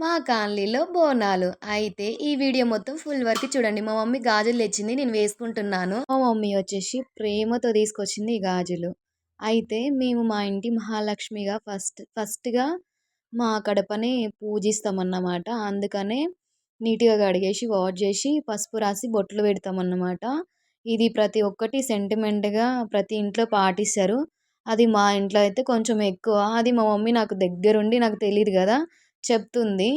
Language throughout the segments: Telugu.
మా కాలనీలో బోనాలు. అయితే ఈ వీడియో మొత్తం ఫుల్ వరకు చూడండి. మా మమ్మీ గాజులు తెచ్చింది నేను వేసుకుంటున్నాను. మా మమ్మీ వచ్చేసి ప్రేమతో తీసుకొచ్చింది ఈ గాజులు. అయితే మేము మా ఇంటి మహాలక్ష్మిగా ఫస్ట్ ఫస్ట్గా మా కడపని పూజిస్తామన్నమాట. అందుకనే నీట్గా కడిగేసి వాష్ చేసి పసుపు రాసి బొట్లు పెడతామన్నమాట. ఇది ప్రతి ఒక్కటి సెంటిమెంట్గా ప్రతి ఇంట్లో పాటిస్తారు. అది మా ఇంట్లో అయితే కొంచెం ఎక్కువ. అది మా మమ్మీ నాకు దగ్గరుండి నాకు తెలియదు కదా. చెప్తుంది.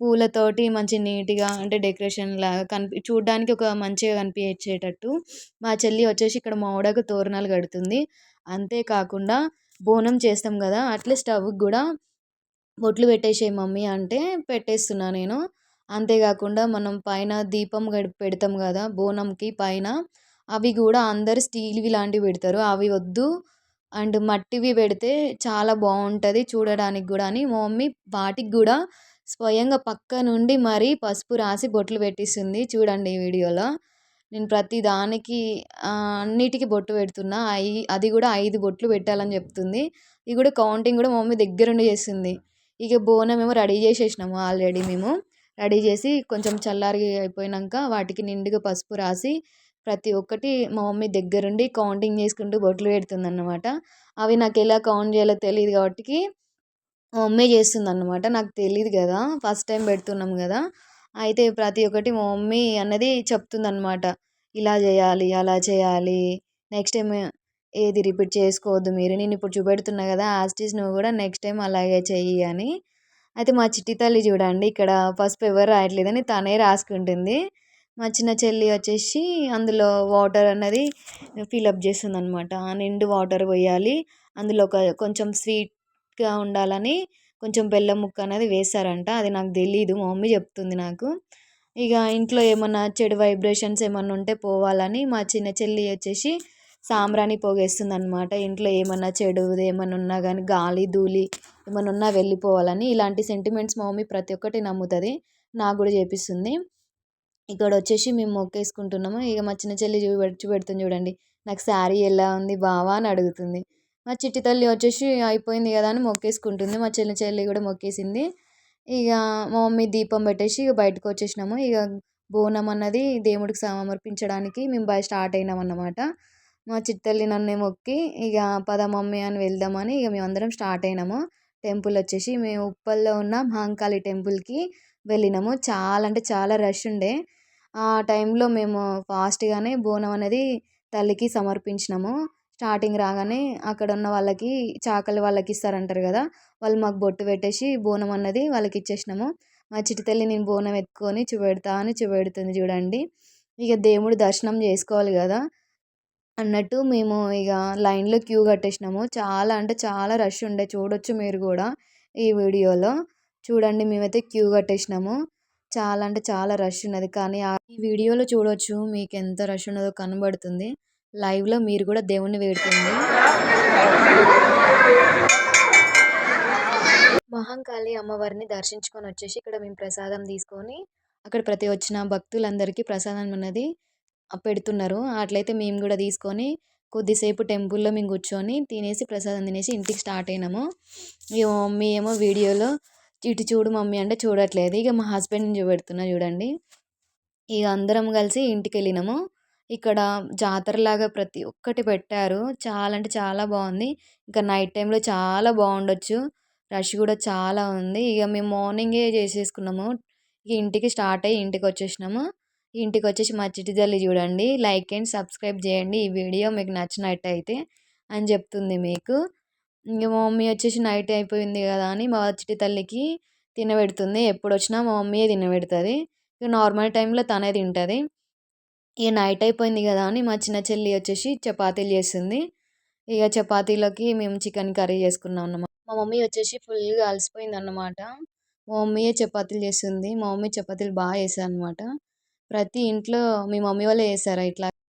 పూలతోటి మంచి నీట్గా అంటే డెకరేషన్ లాగా కనిపి చూడడానికి ఒక మంచిగా కనిపించేటట్టు. మా చెల్లి వచ్చేసి ఇక్కడ మామిడాకు తోరణాలు కడుతుంది. అంతేకాకుండా బోనం చేస్తాం కదా అట్లే స్టవ్కి కూడా బొట్లు పెట్టేసేయి మమ్మీ అంటే పెట్టేస్తున్నా నేను. అంతేకాకుండా మనం పైన దీపం పెడతాం కదా బోనంకి పైన. అవి కూడా అందరు స్టీల్వి లాంటివి పెడతారు. అవి వద్దు. అండ్ మట్టివి పెడితే చాలా బాగుంటుంది చూడడానికి కూడా అని మా మమ్మీ వాటికి కూడా స్వయంగా పక్క నుండి మరీ పసుపు రాసి బొట్లు పెట్టిస్తుంది చూడండి ఈ వీడియోలో. నేను ప్రతి దానికి అన్నిటికీ బొట్టు పెడుతున్నా. ఐ అది కూడా ఐదు బొట్లు పెట్టాలని చెప్తుంది. ఇది కూడా కౌంటింగ్ కూడా మా మమ్మీ దగ్గరుండి చేస్తుంది. ఇక బోనం ఏమో రెడీ చేసేసినాము ఆల్రెడీ మేము. రెడీ చేసి కొంచెం చల్లారి అయిపోయినాక వాటికి నిండుగా పసుపు రాసి ప్రతి ఒక్కటి మా మమ్మీ దగ్గరుండి కౌంటింగ్ చేసుకుంటూ బొట్లు పెడుతుంది అన్నమాట అవి నాకు ఎలా కౌంట్ చేయాలో తెలియదు కాబట్టి మా మమ్మీ చేస్తుంది అన్నమాట నాకు తెలియదు కదా ఫస్ట్ టైం పెడుతున్నాం కదా. అయితే ప్రతి ఒక్కటి మా మమ్మీ అన్నది చెప్తుంది అన్నమాట ఇలా చేయాలి అలా చేయాలి. నెక్స్ట్ టైం ఏది రిపీట్ చేసుకోవద్దు మీరు. నేను ఇప్పుడు చూపెడుతున్నా కదా యాస్టీస్ నువ్వు కూడా నెక్స్ట్ టైం అలాగే చెయ్యి అని. అయితే మా చిట్టి తల్లి చూడండి ఇక్కడ పసుపు ఎవరు రాయట్లేదని తనే రాసుకుంటుంది. మా చిన్న చెల్లి వచ్చేసి అందులో వాటర్ అన్నది ఫిలప్ చేస్తుంది అనమాట నిండు వాటర్ పోయాలి. అందులో ఒక కొంచెం స్వీట్గా ఉండాలని కొంచెం బెల్లం ముక్క అనేది వేస్తారంట అది నాకు తెలియదు మా మమ్మీ చెప్తుంది నాకు. ఇక ఇంట్లో ఏమన్నా చెడు వైబ్రేషన్స్ ఏమన్నా ఉంటే పోవాలని మా చిన్న చెల్లి వచ్చేసి సాంబ్రాణి పోగేస్తుంది అనమాట ఇంట్లో ఏమన్నా చెడుది ఏమన్నా ఉన్నా కానీ గాలి ధూళి ఏమన్నా ఉన్నా వెళ్ళిపోవాలని ఇలాంటి సెంటిమెంట్స్ మా మమ్మీ ప్రతి ఒక్కటి నమ్ముతుంది. నాకు కూడా చేపిస్తుంది. ఇక్కడ వచ్చేసి మేము మొక్కేసుకుంటున్నాము. ఇక మా చిన్న చెల్లి విడిచి పెడుతుంది చూడండి. నాకు శారీ ఎలా ఉంది బావా అని అడుగుతుంది. మా చిట్టి తల్లి వచ్చేసి అయిపోయింది కదా అని మొక్కేసుకుంటుంది. మా చిన్న చెల్లి కూడా మొక్కేసింది. ఇక మా మమ్మీ దీపం పెట్టేసి ఇక బయటకు వచ్చేసినాము. ఇక బోనం అన్నది దేవుడికి సమర్పించడానికి మేము బయట స్టార్ట్ అయినాం అన్నమాట. మా చిట్టల్లి నన్ను మొక్కి ఇక పద మమ్మీ అని వెళ్దామని ఇక మేము అందరం స్టార్ట్ అయినాము. టెంపుల్ వచ్చేసి మేము ఉప్పల్లో ఉన్న మహంకాళి టెంపుల్కి వెళ్ళినాము. చాలా అంటే చాలా రష్ ఉండే. ఆ టైంలో మేము ఫాస్ట్గానే బోనం అనేది తల్లికి సమర్పించినాము. స్టార్టింగ్ రాగానే అక్కడ ఉన్న వాళ్ళకి చాకలి వాళ్ళకి ఇస్తారంటారు కదా వాళ్ళు మాకు బొట్టు పెట్టేసి బోనం అన్నది వాళ్ళకి ఇచ్చేసినాము. మా చిటి తల్లి నేను బోనం ఎత్తుకొని చూపెడతా అని చూపెడుతుంది చూడండి. ఇక దేవుడు దర్శనం చేసుకోవాలి కదా. అన్నట్టు మేము ఇక లైన్లో క్యూ కట్టేసినాము. చాలా అంటే చాలా రష్ ఉండే చూడొచ్చు మీరు కూడా ఈ వీడియోలో. చూడండి మేమైతే క్యూ కట్టేసినాము. చాలా అంటే చాలా రష్ ఉన్నది. కానీ ఈ వీడియోలో చూడొచ్చు మీకు ఎంత రష్ ఉన్నదో కనబడుతుంది. లైవ్లో మీరు కూడా దేవుణ్ణి వేడుతుంది మహంకాళి అమ్మవారిని దర్శించుకొని వచ్చేసి ఇక్కడ మేము ప్రసాదం తీసుకొని అక్కడ ప్రతి వచ్చిన భక్తులందరికీ ప్రసాదం ఉన్నది. పెడుతున్నారు. అట్లయితే మేము కూడా తీసుకొని కొద్దిసేపు టెంపుల్లో మేము కూర్చొని తినేసి ప్రసాదం తినేసి ఇంటికి స్టార్ట్ అయినాము. ఇక మమ్మీ ఏమో వీడియోలో ఇటు చూడు మమ్మీ అంటే చూడట్లేదు. ఇక మా హస్బెండ్ని చూపెడుతున్నా చూడండి. ఇక అందరం కలిసి ఇంటికి వెళ్ళినాము. ఇక్కడ జాతరలాగా ప్రతి ఒక్కటి పెట్టారు. చాలా అంటే చాలా బాగుంది. ఇంకా నైట్ టైంలో చాలా బాగుండొచ్చు. రష్ కూడా చాలా ఉంది. ఇక మేము మార్నింగే చేసేసుకున్నాము. ఇక ఇంటికి స్టార్ట్ అయ్యి ఇంటికి వచ్చేసినాము. ఇంటికి వచ్చేసి మా చిట్టి తల్లి చూడండి లైక్ అండ్ సబ్స్క్రైబ్ చేయండి ఈ వీడియో మీకు నచ్చినట్టయితే అని చెప్తుంది మీకు. ఇంక మా మమ్మీ వచ్చేసి నైట్ అయిపోయింది కదా అని మా చిటి తల్లికి తినబెడుతుంది. ఎప్పుడు వచ్చినా మా మమ్మీయే తినబెడుతుంది. ఇక నార్మల్ టైంలో తనే తింటుంది. ఇక నైట్ అయిపోయింది కదా అని మా చిన్న చెల్లి వచ్చేసి చపాతీలు చేస్తుంది. ఇక చపాతీలోకి మేము చికెన్ కర్రీ చేసుకున్నాం అన్నమాట. మా మమ్మీ వచ్చేసి ఫుల్గా అలసిపోయింది అన్నమాట మా మమ్మీయే చపాతీలు చేస్తుంది? మా మమ్మీ చపాతీలు బాగా చేస్తుంది అనమాట ప్రతి ఇంట్లో మీ మమ్మీ వాళ్ళే చేస్తారా ఇట్లా?